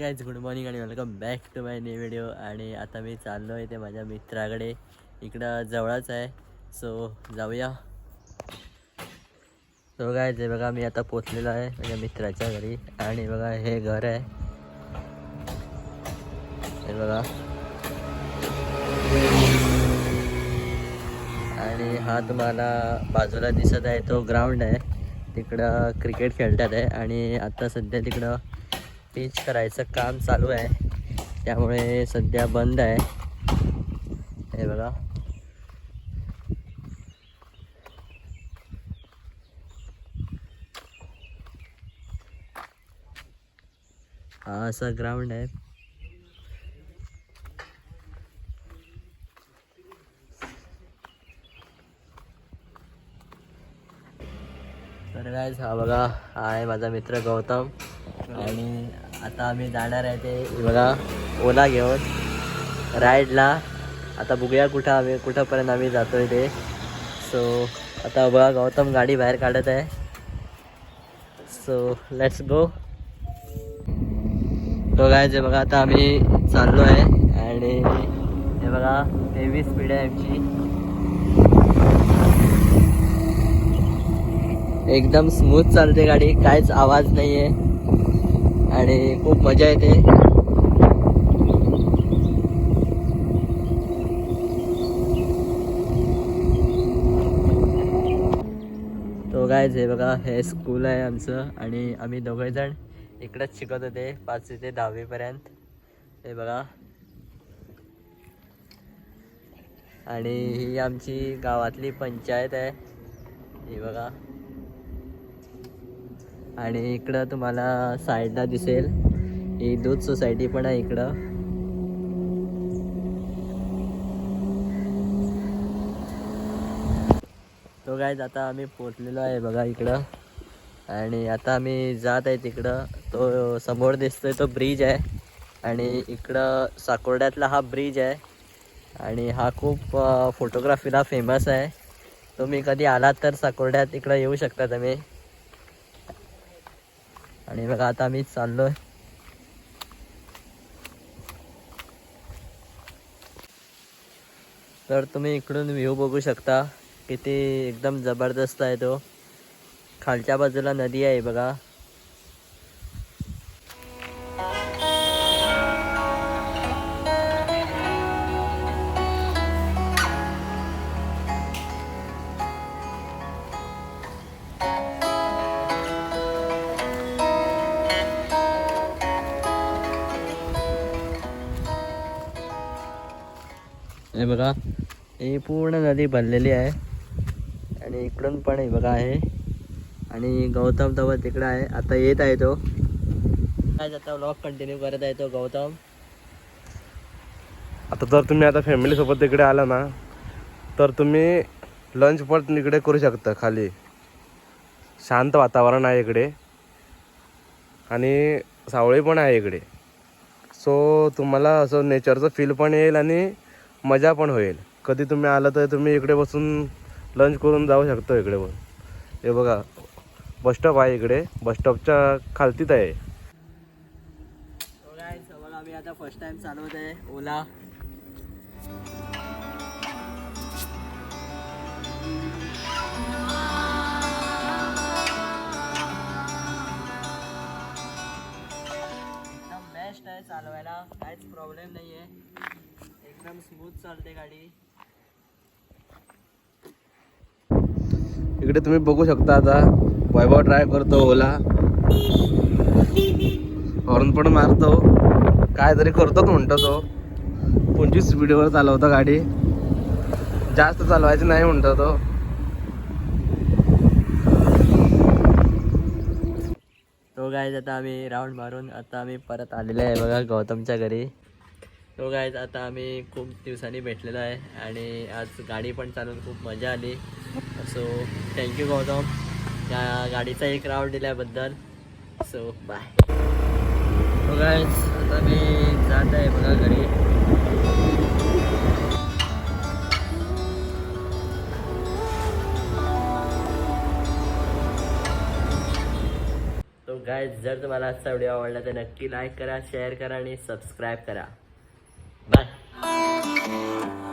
हे good morning आणि welcome back to my new video आणि आता मी चाललो आहे ते माझ्या मित्राकडे. इकडं जवळच आहे. सो जाऊया. सो काय ते बघा मी आता पोचलेलो आहे माझ्या मित्राच्या घरी. आणि बघा हे घर आहे. हे बघा. आणि हा तुम्हाला बाजूला दिसत आहे तो ग्राउंड आहे. तिकडं क्रिकेट खेळतात आहे. आणि आता सध्या तिकडं पिच करायचं काम चालू आहे. त्यामुळे सध्या बंद आहे. हे बघा. हा असा ग्राउंड आहे. तर काय हा बघा हा आहे माझा मित्र गौतम. आणि आता आम्ही जाणार आहे ते बघा ओला घेऊन. राईडला आता बघूया कुठं आम्ही कुठंपर्यंत आम्ही जातो आहे ते. सो आता बघा गौतम गाडी बाहेर काढत आहे. सो लेट्स गो तो जे बघा आता आम्ही चाललो आहे. आणि हे बघा तेवीस स्पीड आहे आमची. एकदम स्मूथ चालते गाडी. काहीच आवाज नाही आहे आणि खूप मजा येते. तो काय हे बघा हे स्कूल आहे आमचं आणि आम्ही दोघे जण शिकत होते पाचवी ते दहावीपर्यंत हे बघा. आणि ही आमची गावातली पंचायत आहे. ही बघा. आणि इकडं तुम्हाला साईडला दिसेल. ही दूध सोसायटी पण आहे इकडं. तो काय आता आम्ही पोचलेलो आहे बघा इकडं. आणि आता आम्ही जात आहे तिकडं. तो समोर दिसतोय तो ब्रिज आहे. आणि इकडं साकोर्ड्यातला हा ब्रिज आहे. आणि हा खूप फोटोग्राफीला फेमस आहे. तुम्ही कधी आलात तर साकोर्ड्यात इकडं येऊ शकता तुम्ही. आणि बघा आता आम्ही चाललोय. तर तुम्ही इकडून व्ह्यू बघू शकता किती एकदम जबरदस्त आहे तो. खालच्या बाजूला नदी आहे बघा. हे बघा ही पूर्ण नदी भरलेली आहे. आणि इकडून पण हे बघा आहे. आणि गौतम तवर तिकडं आहे. आता येत आहे तो. काय आता व्लॉग कंटिन्यू करत आहे तो गौतम. आता जर तुम्ही आता फॅमिलीसोबत तिकडे आला ना तर तुम्ही लंच पण इकडे करू शकता खाली. शांत वातावरण आहे इकडे. आणि सावळी पण आहे इकडे. सो तुम्हाला असं नेचरचं फील पण येईल आणि मजा पण होईल. कधी तुम्ही आला तर तुम्ही इकडे बसून लंच करून जाऊ शकतो इकडे पण. हे बघा बसस्टॉप आहे इकडे. बसस्टॉपच्या खालतीत आहे. So आता फर्स्ट टाइम चालवत आहे. ओला. एकदम बेस्ट आहे चालवायला. काहीच प्रॉब्लेम नाही आहे एकदम स्मूथ चालते गाडी. इकडे तुम्ही बघू शकता आता वैभव ट्राय करतो ओला. हॉर्न पण मारतो. काय तरी करतोच म्हणतो तो. पंचवीस स्पीडवर चालवतो गाडी. जास्त चालवायची नाही म्हणतो तो. तो गायज आता आम्ही राऊंड मारून आता आम्ही परत आलेलो आहे बघा गौतमच्या घरी. तो गायज आता आम्ही खूप दिवसांनी भेटलेलो आहे आणि आज गाडी पण चालवून खूप मजा आली. So thank you Gautam. त्या गाडीचा एक राऊंड दिल्याबद्दल. सो बाय तो गायज आता मी जात आहे बघा घरी. तो गाय जर तुम्हाला आजचा व्हिडिओ आवडला तर नक्की लाईक करा शेअर करा आणि सबस्क्राईब करा. 네.